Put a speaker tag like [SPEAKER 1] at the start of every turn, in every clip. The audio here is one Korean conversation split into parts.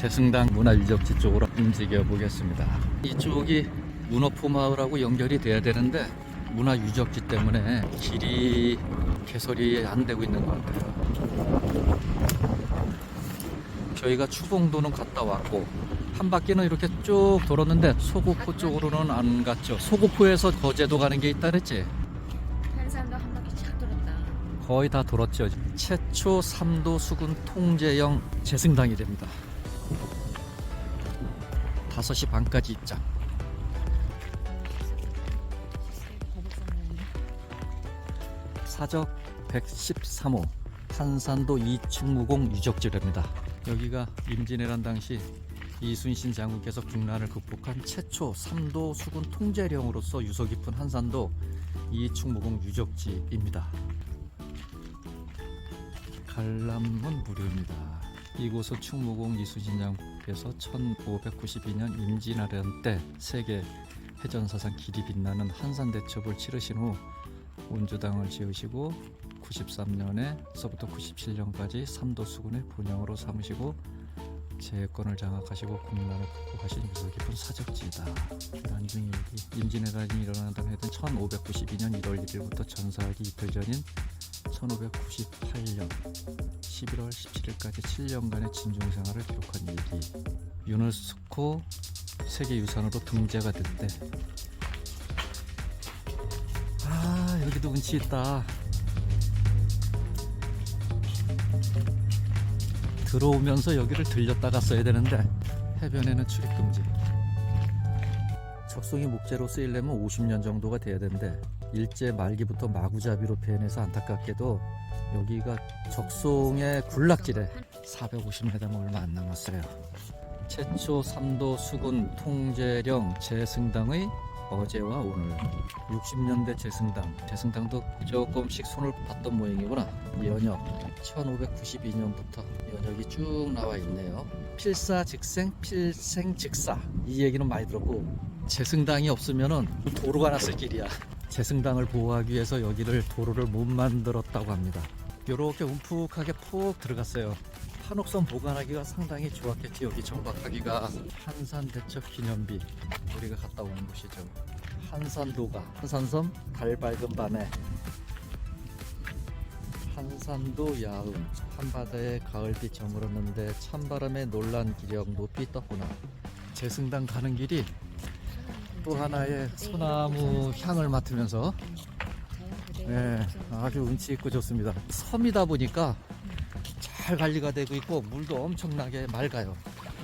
[SPEAKER 1] 재승당 문화유적지 쪽으로 움직여 보겠습니다. 이쪽이 문어포 마을하고 연결이 돼야 되는데 문화유적지 때문에 길이 개설이 안 되고 있는 것 같아요. 저희가 추봉도는 갔다 왔고 한 바퀴는 이렇게 쭉 돌았는데 소고포 쪽으로는 안 갔죠. 소고포에서 거제도 가는 게 있다 그랬지?
[SPEAKER 2] 한산도 한 바퀴 쫙 돌았다.
[SPEAKER 1] 거의 다 돌았죠. 최초 삼도 수군 통제형 재승당이 됩니다. 5시 반까지 입장. 사적 113호 한산도 이충무공 유적지랍니다. 여기가 임진왜란 당시 이순신 장군께서 국난을 극복한 최초 삼도 수군 통제령으로서 유서 깊은 한산도 이충무공 유적지입니다. 관람은 무료입니다. 이곳은 충무공 이순신 장군 께서 1592년 임진왜란 때 세계 해전사상 길이 빛나는 한산대첩을 치르신 후 운주당을 지으시고 93년에서부터 97년까지 삼도수군의 본영으로 삼으시고 제해권을 장악하시고 국난을 극복하신 유서 깊은 사적지이다. 난중이 여기 임진왜란이 일어나던 해는 1592년 1월 1일부터 전사하기 이틀 전인 1598년 11월 17일까지 7년간의 진중 생활을 기록한 일기. 유네스코 세계유산으로 등재가 됐대. 아 여기도 운치 있다. 들어오면서 여기를 들렸다 갔어야 되는데 해변에는 출입 금지. 적송이 목재로 쓰이려면 50년 정도가 돼야 되는데 일제 말기부터 마구잡이로 표현해서 안타깝게도 여기가 적송의 군락지래 450m면 얼마 안 남았어요. 최초 삼도 수군 통제령 재승당의 어제와 오늘 60년대 재승당. 재승당도 조금씩 손을 봤던 모양이구나. 연역 1592년부터 연역이 쭉 나와 있네요. 필사즉생 필생즉사. 이 얘기는 많이 들었고 재승당이 없으면은 도로가 났을 길이야 재승당을 보호하기 위해서 여기를 도로를 못 만들었다고 합니다. 이렇게 움푹하게 푹 들어갔어요. 한옥선 보관하기가 상당히 좋았겠지 여기 정박하기가. 한산 대첩 기념비 우리가 갔다 온 곳이죠. 한산도가 한산섬 달 밝은 밤에. 한산도 야음 한바다에 가을빛 저물었는데 찬바람에 놀란 기력 높이 떴구나. 재승당 가는 길이 또 하나의 소나무 향을 맡으면서 네, 아주 운치 있고 좋습니다 섬이다 보니까 잘 관리가 되고 있고 물도 엄청나게 맑아요.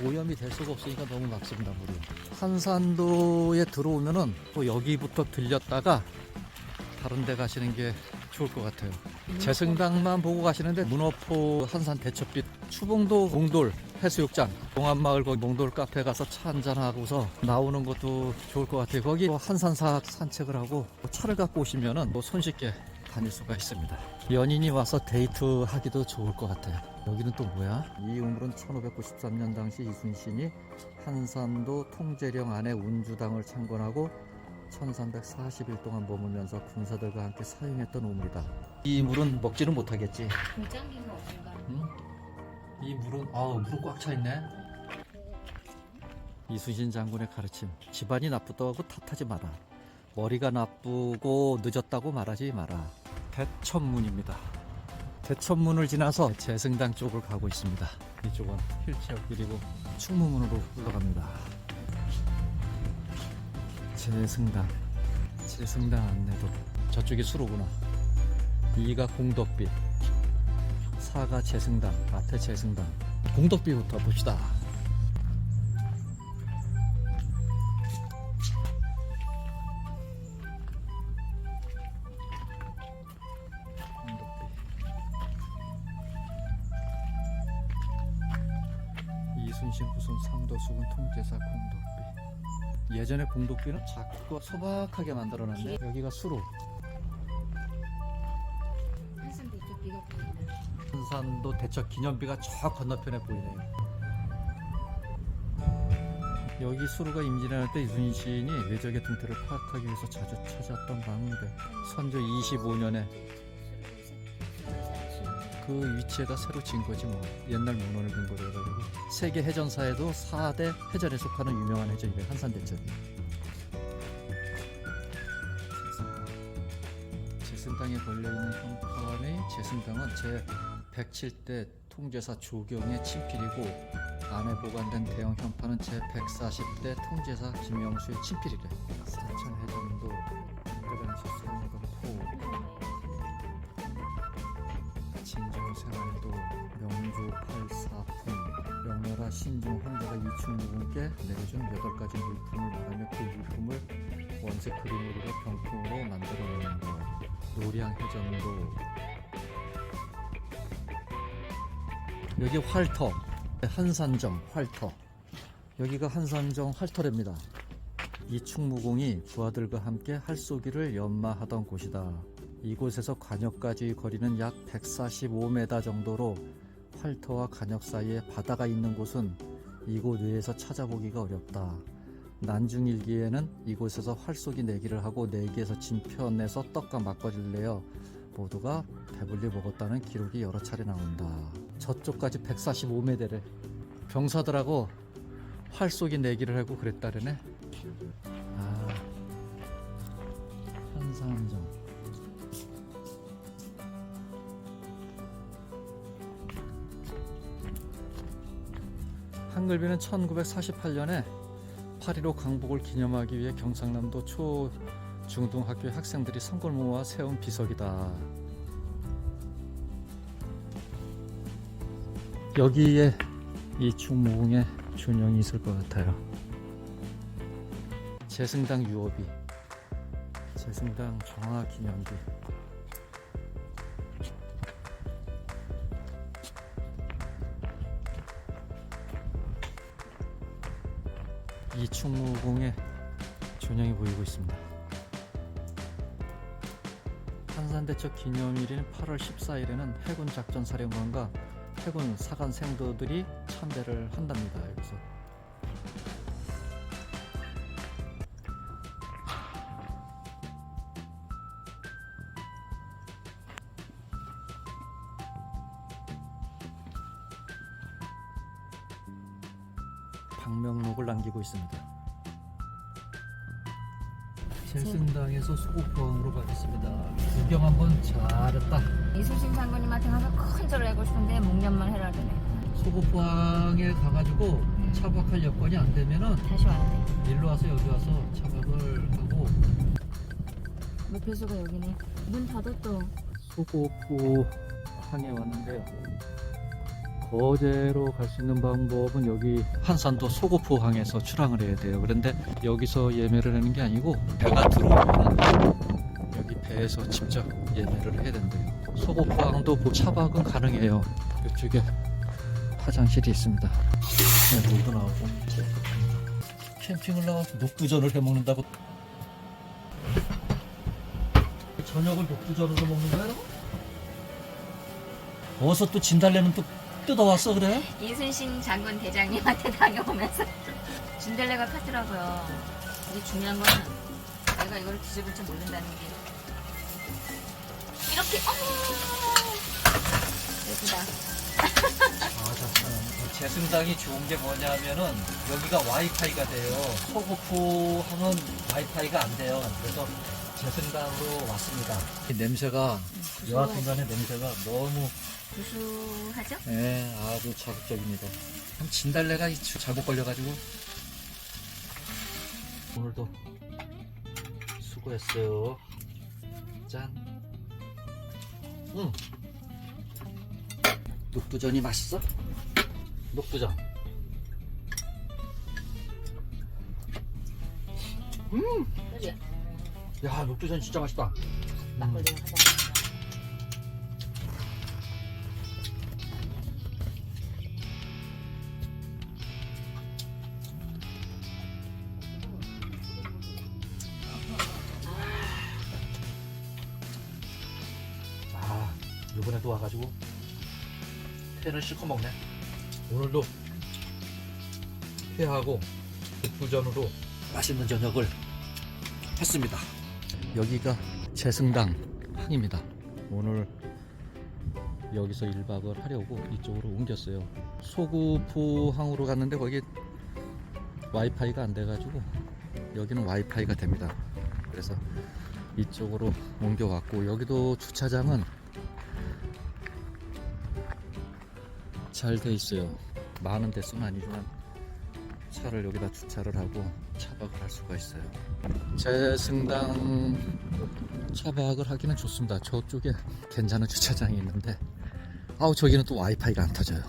[SPEAKER 1] 오염이 될 수가 없으니까 너무 맑습니다 물이. 한산도에 들어오면은 또 여기부터 들렸다가 다른 데 가시는 게 좋을 것 같아요. 재승당만 보고 가시는데 문어포 한산 대첩빛 추봉도 몽돌 해수욕장 동안마을 거기 몽돌 카페 가서 차 한잔 하고서 나오는 것도 좋을 것 같아요. 거기 뭐 한산사 산책을 하고 뭐 차를 갖고 오시면은 뭐 손쉽게 다닐 수가 있습니다. 연인이 와서 데이트 하기도 좋을 것 같아요. 여기는 또 뭐야? 이 우물은 1593년 당시 이순신이 한산도 통제령 안에 운주당을 창건하고 1340일 동안 머물면서 군사들과 함께 사용했던 우물이다. 이 물은 먹지는 못하겠지.
[SPEAKER 2] 공장기는 없는가?
[SPEAKER 1] 응? 이 물은 아 물은 꽉 차 있네. 이순신 장군의 가르침: 집안이 나쁘다고 탓하지 마라. 머리가 나쁘고 늦었다고 말하지 마라. 대천문입니다. 대천문을 지나서 재승당 쪽을 가고 있습니다. 이쪽은 휠체어 길이고 충무문으로 흘러갑니다. 재승당, 재승당 안내도 저쪽이 수로구나. 이가 공덕빛, 사가 재승당, 앞에 재승당. 공덕비부터 봅시다. 이순신 후손 삼도수군 통제사 공덕비. 예전에 공덕비는 작고 소박하게 만들어놨네. 여기가 수로.
[SPEAKER 2] 한산도
[SPEAKER 1] 대첩 기념비가 저 건너편에 보이네요. 여기 수로가 임진왜란 때 이순신이 외적의 동태를 파악하기 위해서 자주 찾았던 방문대. 선조 25년에 그 위치에다 새로 지은 거지 뭐 옛날 문헌을 근거로 해가지고 세계 해전사에도 4대 해전에 속하는 유명한 해전이래 한산대첩이 재승당에 걸려있는 형판의 재승당은 제 107대 통제사 조경의 친필이고 안에 보관된 대형 형판은 제 140대 통제사 김영수의 친필이래. 사천 해전도 그 당시 성덕호 진정생활도 명조 84품 명나라 신중 황제가 이충무군께 내준 8가지 물품을 말하며 그 물품을 원색 그림으로 병풍으로 만들어내는 것 노량 해전도 여기 활터 한산정 활터 여기가 한산정 활터랍니다 이 충무공이 부하들과 함께 할쏘기를 연마하던 곳이다. 이곳에서 관역까지 거리는 약 145m 정도로 활터와 관역 사이에 바다가 있는 곳은 이곳 외에서 찾아보기가 어렵다. 난중일기에는 이곳에서 활쏘기 내기를 하고 내기에서 진 편에서 떡과 막걸리를 내어 모두가 배불리 먹었다는 기록이 여러 차례 나온다. 저쪽까지 145m래. 병사들하고 활 쏘기 내기를 하고 그랬다르네. 아, 한산정. 한글비는 1948년에 8.15 강복을 기념하기 위해 경상남도 초 중등학교 학생들이 성걸 모아 세운 비석이다. 여기에 이 충무궁에 준영이 있을 것 같아요. 재승당 유업이 재승당 정화 기념비 이 충무궁에 존영이 보이고 있습니다. 한산대첩 기념일인 8월 14일에는 해군 작전사령관과 해군 사관 생도들이 참배를 한답니다. 여기서 방명록을 남기고 있습니다. 재승당에서 수국보항으로 가겠습니다. 구경 한번 잘했다.
[SPEAKER 2] 이순신 장군님한테 가서 큰 소리 하고 싶은데 묵념만 해라 그러네.
[SPEAKER 1] 소고포항에 가가지고 차박할 여건이 안 되면은
[SPEAKER 2] 다시 와야 돼.
[SPEAKER 1] 일로 와서 여기 와서 차박을 하고
[SPEAKER 2] 목표소가 여기네. 문 닫았어.
[SPEAKER 1] 소고포항에 왔는데요. 거제로 갈 수 있는 방법은 여기 한산도 소고포항에서 출항을 해야 돼요. 그런데 여기서 예매를 하는 게 아니고 배가 들어오면 여기 배에서 직접 예매를 해야 된대요. 소고포항도 뭐 차박은 가능해요. 이쪽에 화장실이 있습니다. 네, 물도 나오고. 캠핑을 나와서 녹두전을 해 먹는다고. 저녁을 녹두전으로 먹는 거야? 어디서 또 진달래는 또 뜯어왔어 그래?
[SPEAKER 2] 이순신 장군 대장님한테 다녀오면서 진달래가 팠더라고요. 근데 중요한 건 내가 이걸 뒤집을 줄 모른다는 게 이렇게 어머 예쁘다.
[SPEAKER 1] 맞아. 재승당이 좋은 게 뭐냐면은 여기가 와이파이가 돼요. 소고포 하면 와이파이가 안 돼요. 그래서 재승당으로 왔습니다. 이 냄새가 여하튼간에 냄새가 너무
[SPEAKER 2] 구수하죠?
[SPEAKER 1] 예, 아주 자극적입니다. 그럼 진달래가 이- 잘못 걸려가지고 오늘도 수고했어요. 짠. 응. 녹두전이 맛있어? 녹두전.
[SPEAKER 2] 그지?
[SPEAKER 1] 야, 녹두전 진짜 맛있다.
[SPEAKER 2] 막걸리랑 하자.
[SPEAKER 1] 이번에도 와가지고 회를 실컷 먹네. 오늘도 회하고 녹두전으로 맛있는 저녁을 했습니다. 여기가 재승당 항입니다. 오늘 여기서 1박을 하려고 이쪽으로 옮겼어요. 소구포항으로 갔는데 거기 와이파이가 안 돼가지고 여기는 와이파이가 됩니다. 그래서 이쪽으로 옮겨왔고 여기도 주차장은 잘 돼 있어요. 많은 대수는 아니지만 차를 여기다 주차를 하고 차박을 할 수가 있어요. 제 승당 차박을 하기는 좋습니다. 저쪽에 괜찮은 주차장이 있는데 아우 저기는 또 와이파이가 안 터져요.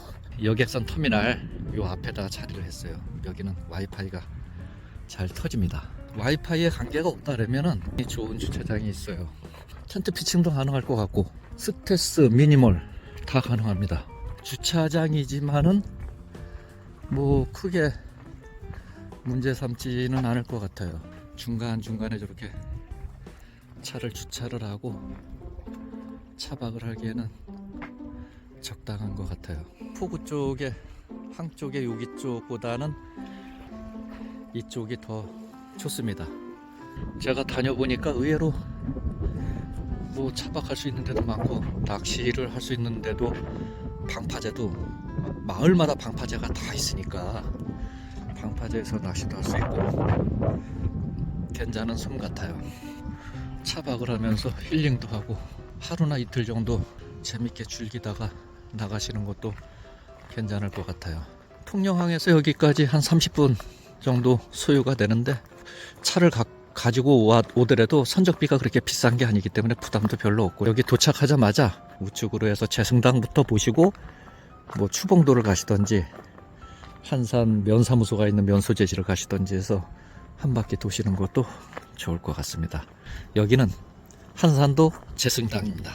[SPEAKER 1] 여객선 터미널 요 앞에다 자리를 했어요. 여기는 와이파이가 잘 터집니다. 와이파이에 관계가 없다면은 좋은 주차장이 있어요. 텐트 피칭도 가능할 것 같고 스테스 미니멀 다 가능합니다. 주차장이지만은 뭐 크게 문제 삼지는 않을 것 같아요. 중간 중간에 저렇게 차를 주차를 하고 차박을 하기에는 적당한 것 같아요. 포구 쪽에 항 쪽에 여기 쪽보다는 이쪽이 더 좋습니다. 제가 다녀보니까 의외로 뭐 차박할 수 있는 데도 많고 낚시를 할 수 있는 데도 방파제도 마을마다 방파제가 다 있으니까 방파제에서 낚시도 할 수 있고 괜찮은 섬 같아요. 차박을 하면서 힐링도 하고 하루나 이틀 정도 재밌게 즐기다가 나가시는 것도 괜찮을 것 같아요. 통영항에서 여기까지 한 30분 정도 소요가 되는데 차를 가, 가지고 와, 오더라도 선적비가 그렇게 비싼 게 아니기 때문에 부담도 별로 없고 여기 도착하자마자 우측으로 해서 재승당부터 보시고 뭐 추봉도를 가시던지 한산 면사무소가 있는 면소재지를 가시던지 해서 한 바퀴 도시는 것도 좋을 것 같습니다. 여기는 한산도 재승당입니다.